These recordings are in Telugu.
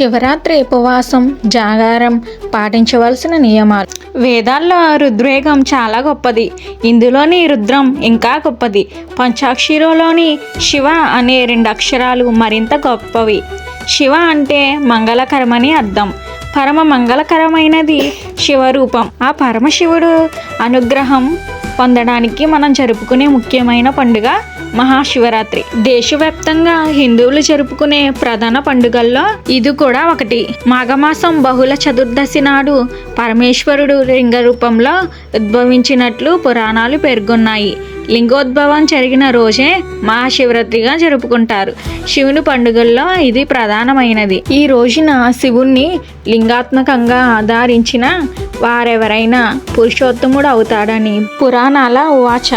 శివరాత్రి ఉపవాసం జాగారం పాటించవలసిన నియమాలు. వేదాల్లో రుద్రేగం చాలా గొప్పది. ఇందులోని రుద్రం ఇంకా గొప్పది. పంచాక్షరిలోని శివ అనే రెండు అక్షరాలు మరింత గొప్పవి. శివ అంటే మంగళకరమని అర్థం. పరమ మంగళకరమైనది శివరూపం. ఆ పరమశివుడు అనుగ్రహం పొందడానికి మనం జరుపుకునే ముఖ్యమైన పండుగ మహాశివరాత్రి. దేశవ్యాప్తంగా హిందువులు జరుపుకునే ప్రధాన పండుగల్లో ఇది కూడా ఒకటి. మాఘమాసం బహుళ చతుర్దశి నాడు పరమేశ్వరుడు లింగ రూపంలో ఉద్భవించినట్లు పురాణాలు పేర్కొన్నాయి. లింగోద్భవం జరిగిన రోజే మహాశివరాత్రిగా జరుపుకుంటారు. శివుని పండుగల్లో ఇది ప్రధానమైనది. ఈ రోజున శివుణ్ణి లింగాత్మకంగా ఆధారించిన వారెవరైనా పురుషోత్తముడు అవుతాడని పురాణాల ఉవాచ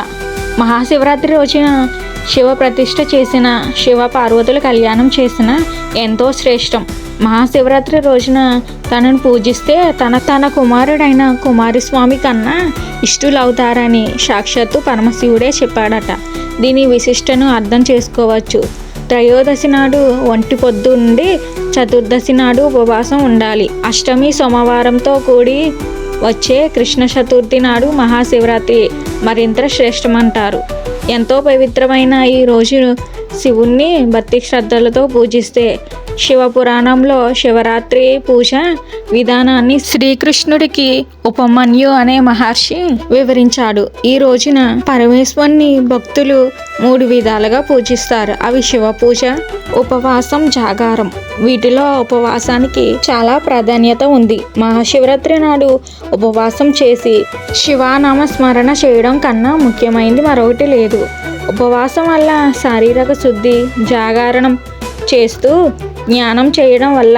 మహాశివరాత్రి రోజున శివ ప్రతిష్ఠ చేసిన శివ పార్వతుల కళ్యాణం చేసిన ఎంతో శ్రేష్టం. మహాశివరాత్రి రోజున తనను పూజిస్తే తన తన కుమారుడైన కుమారస్వామి కన్నా ఇష్టులవుతారని సాక్షాత్తు పరమశివుడే చెప్పాడట. దీని విశిష్టను అర్థం చేసుకోవచ్చు. త్రయోదశి నాడు ఒంటి పొద్దు నుండి చతుర్దశి నాడు ఉపవాసం ఉండాలి. అష్టమి సోమవారంతో కూడి వచ్చే కృష్ణ చతుర్థి నాడు మహాశివరాత్రి మరింత శ్రేష్టమంటారు. ఎంతో పవిత్రమైన ఈ రోజు శివుణ్ణి భక్తి శ్రద్ధలతో పూజిస్తే శివపురాణంలో శివరాత్రి పూజ విధానాన్ని శ్రీకృష్ణుడికి ఉపమన్యు అనే మహర్షి వివరించాడు. ఈ రోజున పరమేశ్వరుని భక్తులు మూడు విధాలుగా పూజిస్తారు. అవి శివ పూజ ఉపవాసం జాగారం. వీటిలో ఉపవాసానికి చాలా ప్రాధాన్యత ఉంది. మహాశివరాత్రి నాడు ఉపవాసం చేసి శివానామ స్మరణ చేయడం కన్నా ముఖ్యమైనది మరొకటి లేదు. ఉపవాసం వల్ల శారీరక శుద్ధి జాగరణం చేస్తూ జ్ఞానం చేయడం వల్ల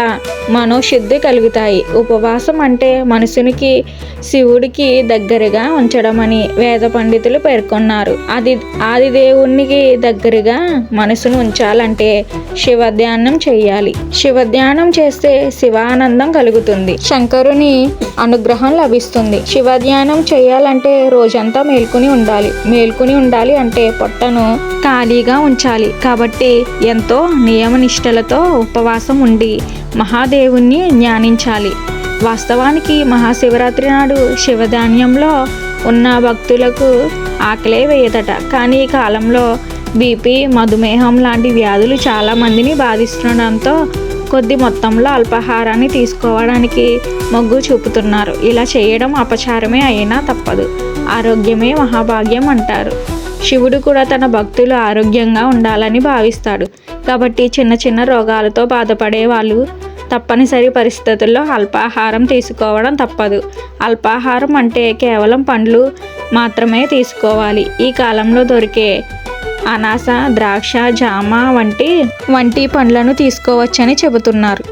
మనోశుద్ధి కలుగుతాయి. ఉపవాసం అంటే మనసునికి శివుడికి దగ్గరగా ఉంచడమని వేద పండితులు పేర్కొన్నారు. అది ఆది దేవునికి దగ్గరగా మనసును ఉంచాలంటే శివధ్యానం చేయాలి. శివధ్యానం చేస్తే శివానందం కలుగుతుంది. శంకరుని అనుగ్రహం లభిస్తుంది. శివధ్యానం చేయాలంటే రోజంతా మేల్కొని ఉండాలి. మేల్కొని ఉండాలి అంటే పొట్టను ఖాళీగా ఉంచాలి. కాబట్టి ఎంతో నియమనిష్టలతో ఉపవాసం ఉండి మహాదేవుణ్ణి ధ్యానించాలి వాస్తవానికి మహాశివరాత్రి నాడు శివధాన్యంలో ఉన్న భక్తులకు ఆకలే వేయదట. కానీ ఈ కాలంలో బీపీ మధుమేహం లాంటి వ్యాధులు చాలా మందిని బాధిస్తుండడంతో కొద్ది మొత్తంలో అల్పాహారాన్ని తీసుకోవడానికి మొగ్గు చూపుతున్నారు. ఇలా చేయడం అపచారమే అయినా తప్పదు. ఆరోగ్యమే మహాభాగ్యం అంటారు. శివుడు కూడా తన భక్తులు ఆరోగ్యంగా ఉండాలని భావిస్తాడు. కాబట్టి చిన్న చిన్న రోగాలతో బాధపడే వాళ్ళు తప్పనిసరి పరిస్థితుల్లో అల్పాహారం తీసుకోవడం తప్పదు. అల్పాహారం అంటే కేవలం పండ్లు మాత్రమే తీసుకోవాలి. ఈ కాలంలో దొరికే అనాస ద్రాక్ష జామ వంటి వంటి పండ్లను తీసుకోవచ్చని చెబుతున్నారు.